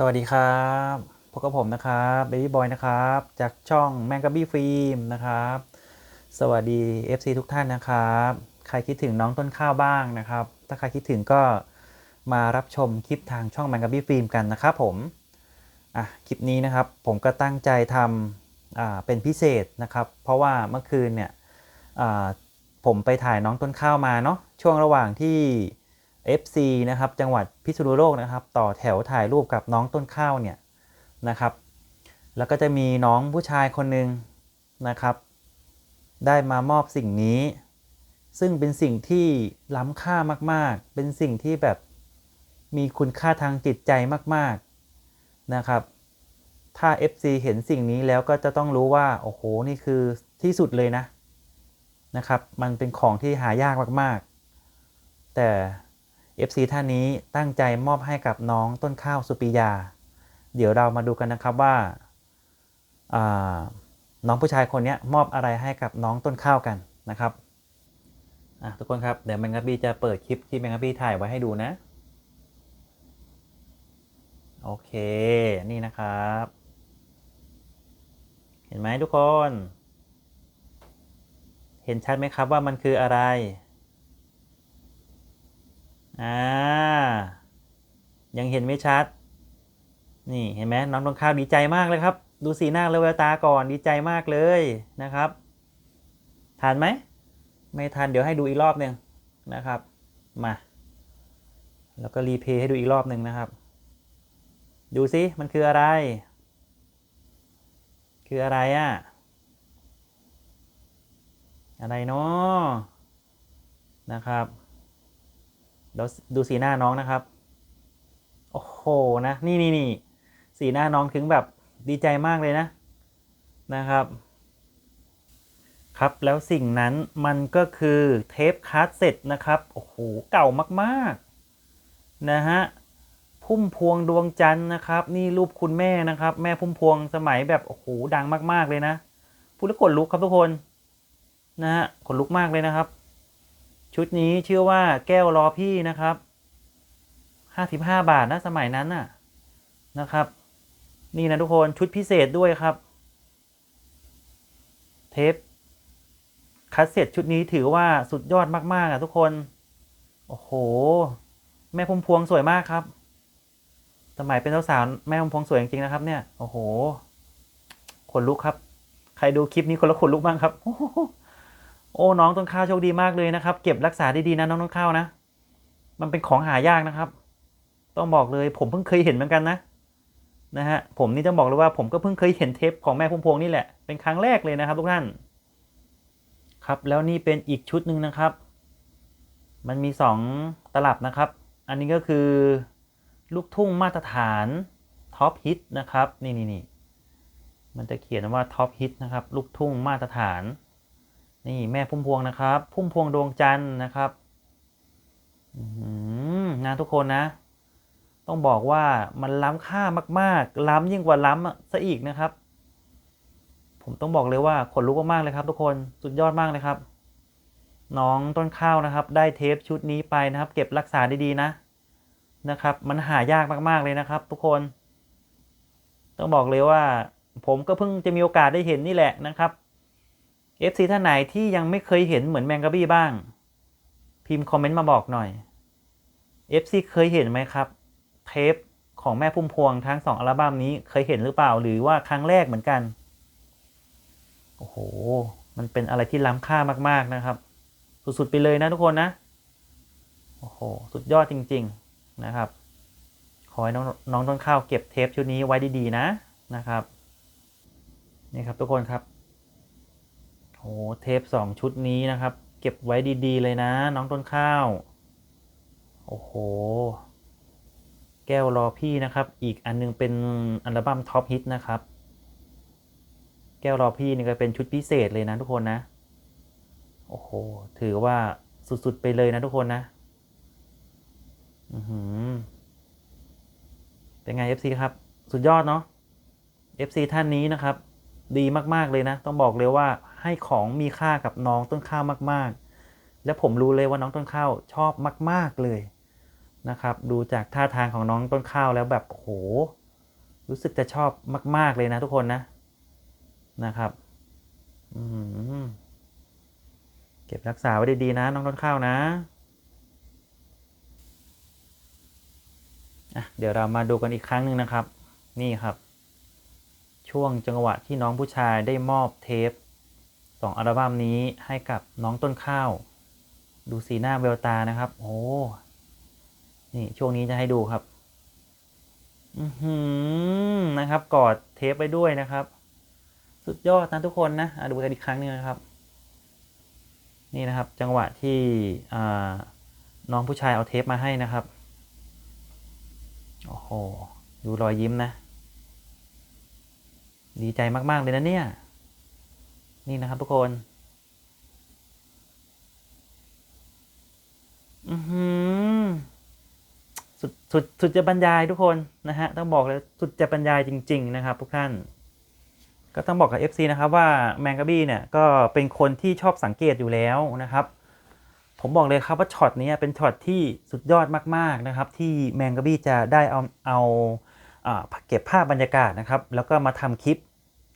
สวัสดีครับพบกับผมนะครับเบบี้บอยนะครับ จากช่องแมงกะบี้ฟิล์มนะครับ สวัสดี FC ทุกท่านนะครับ ใครคิดถึงน้องต้นข้าวบ้างนะครับ ถ้าใครคิดถึงก็มารับชมคลิปทางช่องแมงกะบี้ฟิล์มกันนะครับผมอะคลิปนี้นะครับผมก็ตั้งใจทำอ่าเป็นพิเศษนะครับ เพราะว่าเมื่อคืนเนี่ยอ่าผมไปถ่ายน้องต้นข้าวมาเนาะช่วงระหว่างที่ FC นะครับจังหวัดพิษณุโลกนะครับ ต่อแถวถ่ายรูปกับน้องต้นข้าวเนี่ยนะครับ แล้วก็จะมีน้องผู้ชายคนหนึ่งนะครับ ได้มามอบสิ่งนี้ ซึ่งเป็นสิ่งที่ล้ำค่ามากๆ เป็นสิ่งที่แบบมีคุณค่าทางจิตใจมากๆนะครับ ถ้า FC เห็นสิ่งนี้แล้วก็จะต้องรู้ว่า โอ้โห นี่คือที่สุดเลยนะนะครับ มันเป็นของที่หายากมาก ๆ แต่ FC ท่านนี้ตั้งใจมอบให้กับน้องต้นข้าวสุปิยา เดี๋ยวเรามาดูกันนะครับว่าาน้องผู้ชายคนนี้มอบอะไรให้กับน้องต้นข้าวกันนะครับทุกคนครับเดี๋ยวแมงกะบี้จะเปิดคลิปที่แมงกะบี้ถ่ายไว้ให้ดูนะ โอเคนี่นะครับ เห็นไหมทุกคน เห็นชัดไหมครับว่ามันคืออะไร อ่า ยังเห็นไม่ชัด นี่เห็นไหมน้องต้นข้าวดีใจมากเลยครับ ดูสีหน้าและแววตาก่อนดีใจมากเลยนะครับทันไหม ไม่ทันเดี๋ยวให้ดูอีกรอบหนึ่งนะครับ มา แล้วก็รีเพย์ให้ดูอีกรอบหนึ่งนะครับ ดูซิมันคืออะไร คืออะไรอะ่ะ อะไรเนาะนะครับ เดี๋ยวดูสีหน้าน้องนะครับ โอ้โหนะ นี่นี่นี่สีหน้าน้องถึงแบบดีใจมากเลยนะนะครับ ครับแล้วสิ่งนั้นมันก็คือเทปคาสเซ็ตนะครับ โอ้โห เก่ามากๆนะฮะพุ่มพวงดวงจันทร์นะครับ นี่รูปคุณแม่นะครับ แม่พุ่มพวงสมัยแบบโอ้โหดังมาก ๆ เลยนะพูดแล้วขนลุกครับทุกคนนะฮะขนลุกมากเลยนะครับ ชุดนี้ชื่อว่าแก้วรอพี่นะครับห้าสิบห้าบาทนะสมัยนั้นน่ะนะครับ นี่นะทุกคนชุดพิเศษด้วยครับ เทปคัสเซ็ตชุดนี้ถือว่าสุดยอดมาก ๆ อะทุกคน โอ้โห แม่พุ่มพวงสวยมากครับ สมัยเป็นสาวแม่พุ่มพวงสวยจริง ๆ นะครับ เนี่ย โอ้โหขนลุกครับ ใครดูคลิปนี้คนละขนลุกบ้างครับ โอ้น้องต้นข้าวโชคดีมากเลยนะครับ เก็บรักษาดีๆนะน้องต้นข้าวนะ มันเป็นของหายากนะครับ ต้องบอกเลยผมเพิ่งเคยเห็นเหมือนกันนะนะฮะผมนี่ต้องบอกเลยว่าผมก็เพิ่งเคยเห็นเทปของแม่พุ่มพวงนี่แหละเป็นครั้งแรกเลยนะครับทุกท่าน ครับแล้วนี่เป็นอีกชุดหนึ่งนะครับ มันมีสองตลับนะครับ อันนี้ก็คือลูกทุ่งมาตรฐานท็อปฮิตนะครับ นี่นี่นี่มันจะเขียนว่าท็อปฮิตนะครับ ลูกทุ่งมาตรฐาน นี่แม่พุ่มพวงนะครับ พุ่มพวงดวงจันทร์นะครับนะทุกคนนะ ต้องบอกว่ามันล้ำค่ามาก ๆ ล้ำยิ่งกว่าล้ำซะอีกนะครับ ผมต้องบอกเลยว่าขนลุกมากๆเลยครับ ทุกคนสุดยอดมากเลยครับ น้องต้นข้าวนะครับ ได้เทปชุดนี้ไปนะครับ เก็บรักษาดีๆนะนะครับ มันหายากมากๆเลยนะครับ ทุกคน ต้องบอกเลยว่า ผมก็เพิ่งจะมีโอกาสได้เห็นนี่แหละนะครับ FC ท่านไหนที่ยังไม่เคยเห็นเหมือนแมงกะบี้บ้าง พิมพ์คอมเมนต์มาบอกหน่อย FC เคยเห็นไหมครับ เทปของแม่พุ่มพวงทั้งสองอัลบั้มนี้เคยเห็นหรือเปล่าหรือว่าครั้งแรกเหมือนกัน โอ้โห มันเป็นอะไรที่ล้ำค่ามากๆนะครับ สุดๆไปเลยนะทุกคนนะ โอ้โห สุดยอดจริง ๆนะครับ ขอให้น้องน้องต้นข้าวเก็บเทปชุดนี้ไว้ดีๆนะนะครับ นี่ครับทุกคนครับ โอ้เทปสองชุดนี้นะครับ เก็บไว้ดีๆเลยนะ น้องต้นข้าว โอ้โห แก้วรอพี่นะครับ อีกอันนึงเป็นอัลบั้มท็อปฮิตนะครับ แก้วรอพี่นี่ก็เป็นชุดพิเศษเลยนะทุกคนนะ โอ้โห ถือว่าสุดๆไปเลยนะทุกคนนะอือหือเป็นไง FC ครับ สุดยอดเนาะ FC ท่านนี้นะครับ ดีมาก ๆ เลยนะ ต้องบอกเลยว่า ให้ของมีค่ากับน้องต้นข้าวมาก ๆ และผมรู้เลยว่าน้องต้นข้าวชอบมาก ๆเลยนะครับ ดูจากท่าทางของน้องต้นข้าวแล้วแบบโห รู้สึกจะชอบมาก ๆเลยนะทุกคนนะนะครับเก็บรักษาไว้ดีๆนะ น้องต้นข้าวนะะเดี๋ยวเรามาดูกันอีกครั้งหนึ่งนะครับ นี่ครับ ช่วงจังหวะที่น้องผู้ชายได้มอบเทป สองอัลบั้มนี้ให้กับน้องต้นข้าว ดูสีหน้าเวลตานะครับ โอ้นี่ช่วงนี้จะให้ดูครับ อือหือนะครับ กอดเทปไปด้วยนะครับ สุดยอดนะทุกคนนะดูกันอีกครั้งหนึงนะครับ นี่นะครับ จังหวะที่น้องผู้ชายเอาเทปมาให้นะครับ โอ้โห ดูรอยยิ้มนะ ดีใจมาก ๆ เลยนะเนี่ย นี่นะครับทุกคนอือหือสุดสุดสุดจะบรรยายทุกคนนะฮะต้องบอกเลยสุดจะบรรยายจริง ๆ นะครับ ทุกท่าน ก็ต้องบอกกับ FC นะครับว่าแมงกะบี้เนี่ยก็เป็นคนที่ชอบสังเกตอยู่แล้วนะครับ ผมบอกเลยครับว่าช็อตนี้เป็นช็อตที่สุดยอดมาก ๆนะครับ ที่แมงกะบี้จะได้เอาเอาเก็บภาพบรรยากาศนะครับ แล้วก็มาทำคลิป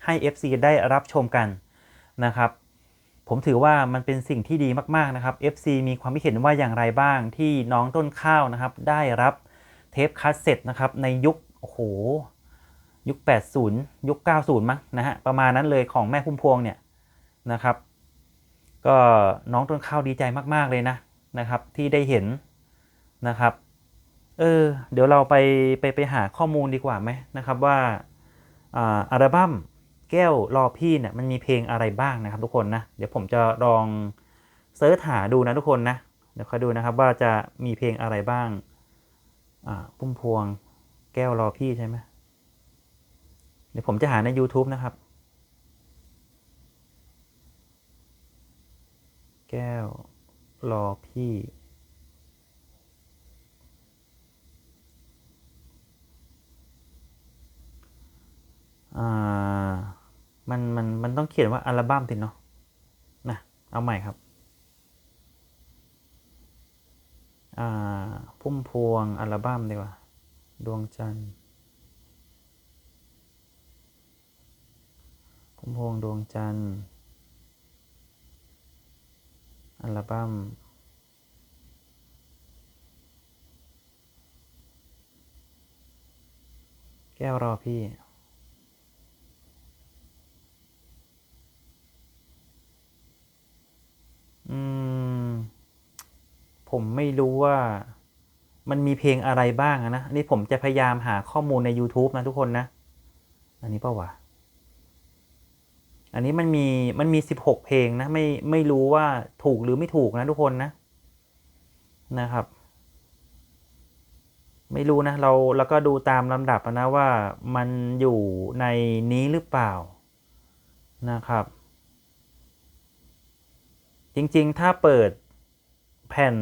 ให้ FC ได้รับชมกัน นะครับ ผมถือว่ามันเป็นสิ่งที่ดีมากๆนะครับ FC มีความคิดเห็นว่าอย่างไรบ้างที่น้องต้นข้าวนะครับ ได้รับเทปคาสเซ็ตนะครับในยุคโอ้โหยุค 80 ยุค 90 มั้งนะฮะประมาณนั้นเลยของแม่พุ่มพวงเนี่ยนะครับ ก็น้องต้นข้าวดีใจมาก ๆเลยนะนะครับ ที่ได้เห็นนะครับ เออ เดี๋ยวเราไปไปไปหาข้อมูลดีกว่าไหมนะครับว่าอ่าอัลบั้ม แก้วรอพี่เนี่ยมันมีเพลงอะไรบ้างนะครับ ทุกคนนะ เดี๋ยวผมจะลองเซิร์ชหาดูนะทุกคนนะ เดี๋ยวคอยดูนะครับว่าจะมีเพลงอะไรบ้าง อ่า พุ่มพวง แก้วรอพี่ใช่ไหมเดี๋ยวผมจะหาใน YouTube นะครับ แก้วรอพี่อ่า มันมันมันต้องเขียนว่าอัลบั้มติเนาะนะเอาใหม่ครับอ่าพุ่มพวงอัลบั้มดีกว่า ดวงจันทร์พุ่มพวงดวงจันทร์อัลบั้มแก้วรอพี่ อืม ผมไม่รู้ว่า มันมีเพลงอะไรบ้างนะนนี้ผมจะพยายามหาข้อมูลใน YouTube นะทุกคนนะ อันนี้เปล่าวะอันนี้มันมีมันมีสิบหกเพลงนะ ไม่ไม่รู้ว่าถูกหรือไม่ถูกนะทุกคนนะนะครับ ไม่รู้นะเราเราก็ดูตามลำดับนะว่ามันอยู่ในนี้หรือเปล่านะครับ จริงๆ ถ้าเปิดแผ่น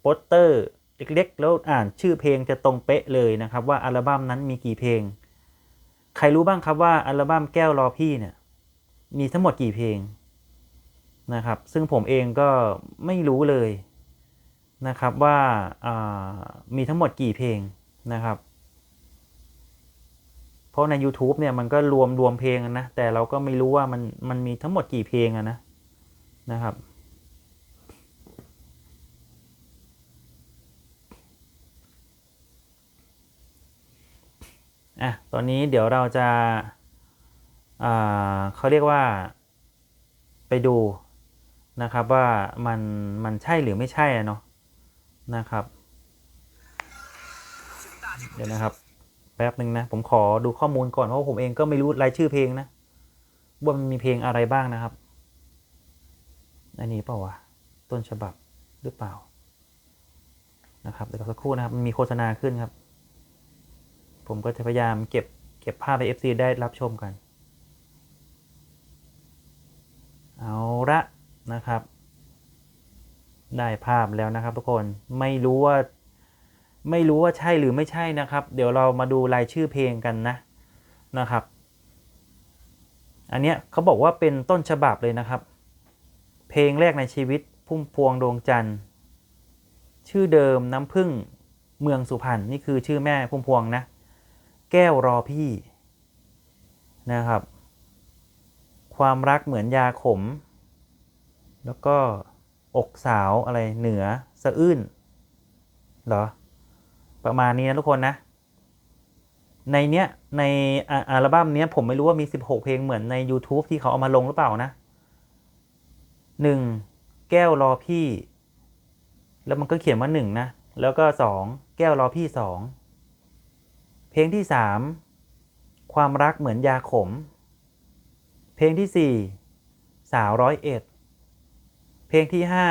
โปสเตอร์เล็กๆ แล้วอ่านชื่อเพลงจะตรงเป๊ะเลยนะครับ ว่าอัลบั้มนั้นมีกี่เพลง ใครรู้บ้างครับว่าอัลบั้มแก้วรอพี่เนี่ยมีทั้งหมดกี่เพลงนะครับ ซึ่งผมเองก็ไม่รู้เลยนะครับว่ามีทั้งหมดกี่เพลงนะครับ เพราะใน YouTube เนี่ยมันก็รวมรวมเพลงนะ แต่เราก็ไม่รู้ว่ามันมันมีทั้งหมดกี่เพลงนะนะครับ อะตอนนี้เดี๋ยวเราจะเขาเรียกว่าไปดูนะครับว่ามันมันใช่หรือไม่ใช่เนาะนะครับ เดี๋ยวนะครับ แป๊บหนึ่งนะ ผมขอดูข้อมูลก่อน เพราะผมเองก็ไม่รู้รายชื่อเพลงนะว่ามันมีเพลงอะไรบ้างนะครับ อันนี้เปล่าวะต้นฉบับหรือเปล่านะครับเดี๋ยวสักครู่นะครับมันมีโฆษณาขึ้นครับ ผมก็จะพยายามเก็บเก็บภาพให้ FC ได้รับชมกัน เอาละนะครับ ได้ภาพแล้วนะครับทุกคนไม่รู้ว่าไม่รู้ว่าใช่หรือไม่ใช่นะครับ เดี๋ยวเรามาดูรายชื่อเพลงกันนะนะครับ อันเนี้ยเขาบอกว่าเป็นต้นฉบับเลยนะครับ เพลงแรกในชีวิตพุ่มพวงดวงจันทร์ ชื่อเดิมน้ำพึ่งเมืองสุพรรณนี่คือชื่อแม่พุ่มพวงนะ แก้วรอพี่นะครับ ความรักเหมือนยาขม แล้วก็อกสาวอะไรเหนือสะอื้นเหรอ ประมาณนี้นะทุกคนนะ ในเนี้ยในอ,อัลบั้มเนี้ยผมไม่รู้ว่ามี 16 เพลงเหมือนใน YouTube ที่เขาเอามาลงหรือเปล่านะหนึ่งแก้วรอพี่ แล้วมันก็เขียนว่าหนึ่งนะ แล้วก็สองแก้วรอพี่สอง เพลงที่สามความรักเหมือนยาขม เพลงที่สี่สาวร้อยเอ็ด เพลงที่ห้า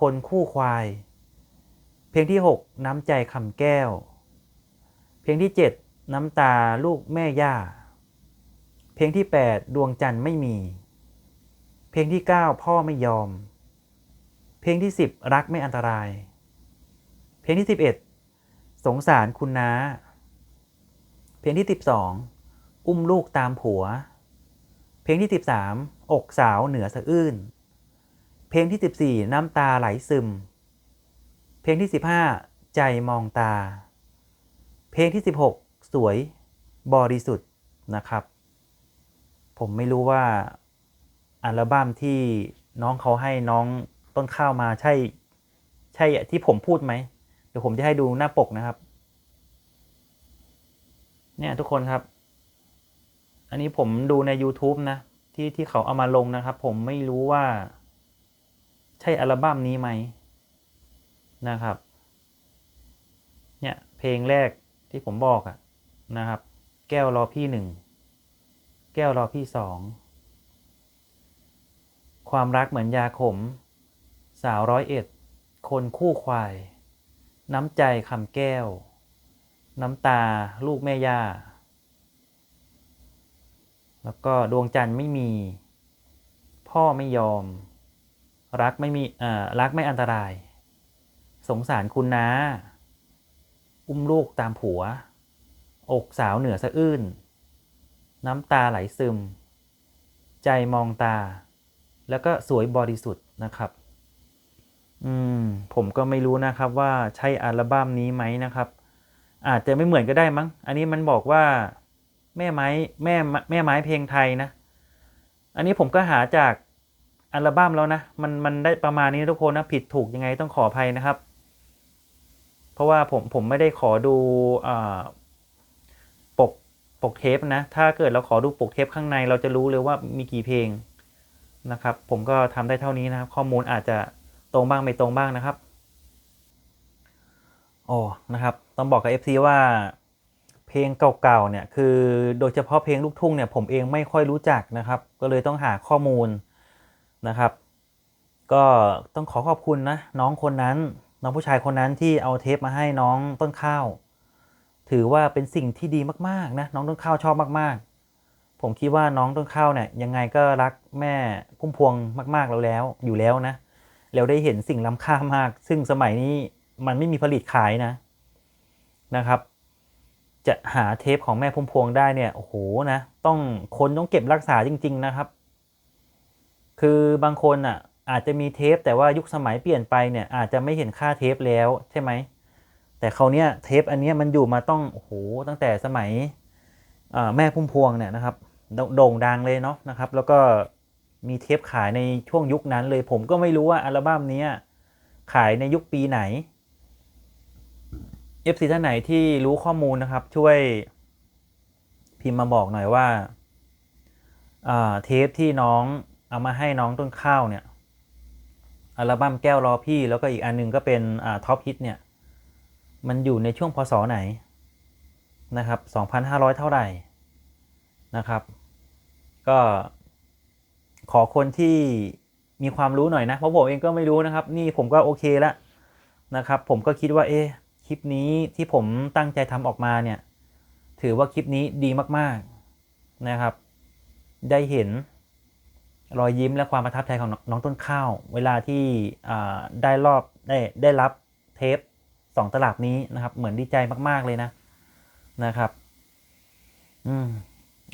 คนคู่ควาย เพลงที่หกน้ำใจคำแก้ว เพลงที่เจ็ดน้ำตาลูกแม่ย่า เพลงที่แปดดวงจันทร์ไม่มี เพลงที่เก้าพ่อไม่ยอม เพลงที่สิบรักไม่อันตราย เพลงที่สิบเอ็ดสงสารคุณน้า ลงที่สิบสองอุ้มลูกตามผัว เพลงที่สิบสามอกสาวเหนือสะอื้น เพลงที่สิบสี่น้ำตาไหลซึม เพลงที่สิบห้าใจมองตา เพลงที่สิบหกสวยบริสุทธิ์นะครับ ผมไม่รู้ว่าอัลบั้มที่น้องเขาให้น้องต้นข้าวมาใช่ ใช่ที่ผมพูดไหมเดี๋ยวผมจะให้ดูหน้าปกนะครับ เนี่ยทุกคนครับ อันนี้ผมดูใน YouTube นะ ที่ที่เขาเอามาลงนะครับ ผมไม่รู้ว่า ใช่อัลบั้มนี้ไหมนะครับ เนี่ยเพลงแรกที่ผมบอกอะนะครับ แก้วรอพี่หนึ่งแก้วรอพี่สองความรักเหมือนยาขม สาวร้อยเอ็ด คนคู่ควาย น้ำใจคำแก้ว น้ำตาลูกแม่ย่า แล้วก็ดวงจันทร์ไม่มี พ่อไม่ยอม รักไม่มีอ่ารักไม่อันตราย สงสารคุณน้าอุ้มลูกตามผัว อกสาวเหนือสะอื้น น้ำตาไหลซึม ใจมองตา แล้วก็สวยบริสุทธิ์นะครับ อืม ผมก็ไม่รู้นะครับว่าใช่อัลบั้มนี้ไหมนะครับ อาจจะไม่เหมือนก็ได้มั้ง อันนี้มันบอกว่าแม่ไม้แม่แม่ไม้เพลงไทยนะ อันนี้ผมก็หาจากอัลบั้มแล้วนะ มันมันได้ประมาณนี้ทุกคนนะผิดถูกยังไงต้องขออภัยนะครับ เพราะว่าผมผมไม่ได้ขอดูอปกปกเทปนะ ถ้าเกิดเราขอดูปกเทปข้างในเราจะรู้เลยว่ามีกี่เพลงนะครับ ผมก็ทำได้เท่านี้นะครับ ข้อมูลอาจจะตรงบ้างไม่ตรงบ้างนะครับ โอ้นะครับ ต้องบอกกับ FC ว่าเพลงเก่าๆเนี่ยคือโดยเฉพาะเพลงลูกทุ่งเนี่ยผมเองไม่ค่อยรู้จักนะครับ ก็เลยต้องหาข้อมูลนะครับ ก็ต้องขอขอบคุณนะน้องคนนั้นน้องผู้ชายคนนั้นที่เอาเทปมาให้น้องต้นข้าว ถือว่าเป็นสิ่งที่ดีมากๆนะน้องต้นข้าวชอบมากๆ ผมคิดว่าน้องต้นข้าวเนี่ยยังไงก็รักแม่พุ่มพวงมากๆแล้วแล้วอยู่แล้วนะแล้วได้เห็นสิ่งล้ำค่ามาก ซึ่งสมัยนี้ มันไม่มีผลิตขายนะนะครับ จะหาเทปของแม่พุ่มพวงได้เนี่ยโอ้โหนะต้องคนต้องเก็บรักษาจริง ๆนะครับ คือบางคนอะอาจจะมีเทปแต่ว่ายุคสมัยเปลี่ยนไปเนี่ยอาจจะไม่เห็นค่าเทปแล้วใช่ไหมแต่เขาเนี้ยเทปอันเนี้ยมันอยู่มาต้องโอ้โหตั้งแต่สมัยแม่พุ่มพวงเนี่ยนะครับโด่งดังเลยเนาะนะครับ แล้วก็มีเทปขายในช่วงยุคนั้นเลย ผมก็ไม่รู้ว่าอัลบั้มนี้ขายในยุคปีไหน FC ท่านไหนที่รู้ข้อมูลนะครับ ช่วยพิมพ์มาบอกหน่อยว่าเทปที่น้องเอามาให้น้องต้นข้าวเนี่ยอัลบั้มแก้วรอพี่แล้วก็อีกอันหนึงก็เป็นท็อปฮิตเนี่ย มันอยู่ในช่วงพศไหนนะครับ 2,500 เท่าไหร่นะครับ ก็ขอคนที่มีความรู้หน่อยนะ เพราะผมเองก็ไม่รู้นะครับ นี่ผมก็โอเคแล้วนะครับ ผมก็คิดว่าเอ๊ะ คลิปนี้ที่ผมตั้งใจทำออกมาเนี่ย ถือว่าคลิปนี้ดีมากๆนะครับ ได้เห็นรอยยิ้มและความประทับใจของน้องต้นข้าว เวลาที่ได้รอบได้ได้รับเทปสองตลับนี้นะครับ เหมือนดีใจมาก ๆ เลยนะนะครับ อืม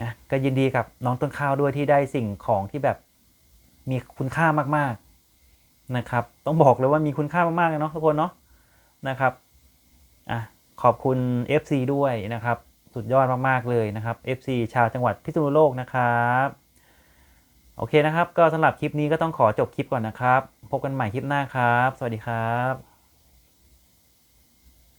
อะก็ยินดีกับน้องต้นข้าวด้วยที่ได้สิ่งของที่แบบมีคุณค่ามาก ๆนะครับ ต้องบอกเลยว่ามีคุณค่ามากๆเลยเนาะทุกคนเนาะนะครับ อะขอบคุณ FC ด้วยนะครับ สุดยอดมากๆเลยนะครับ FC ชาวจังหวัดพิษณุโลกนะครับโอเคนะครับ ก็สำหรับคลิปนี้ก็ต้องขอจบคลิปก่อนนะครับ พบกันใหม่คลิปหน้าครับ สวัสดีครับ